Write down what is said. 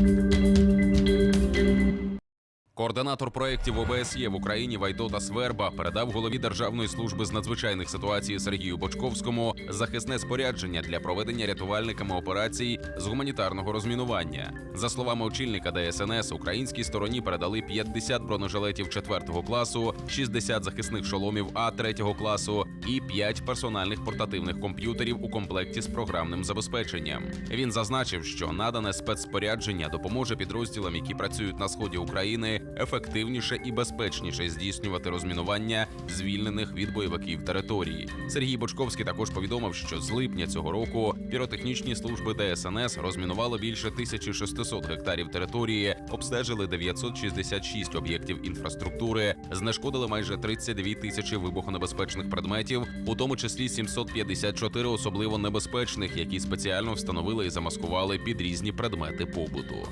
Música Координатор проєктів ОБСЄ в Україні Вайдота Сверба передав голові Державної служби з надзвичайних ситуацій Сергію Бочковському захисне спорядження для проведення рятувальниками операцій з гуманітарного розмінування. За словами очільника ДСНС, українській стороні передали 50 бронежилетів 4 класу, 60 захисних шоломів А 3 класу і 5 персональних портативних комп'ютерів у комплекті з програмним забезпеченням. Він зазначив, що надане спецспорядження допоможе підрозділам, які працюють на сході України, ефективніше і безпечніше здійснювати розмінування звільнених від бойовиків території. Сергій Бочковський також повідомив, що з липня цього року піротехнічні служби ДСНС розмінували більше 1600 гектарів території, обстежили 966 об'єктів інфраструктури, знешкодили майже 32 тисячі вибухонебезпечних предметів, у тому числі 754 особливо небезпечних, які спеціально встановили і замаскували під різні предмети побуту.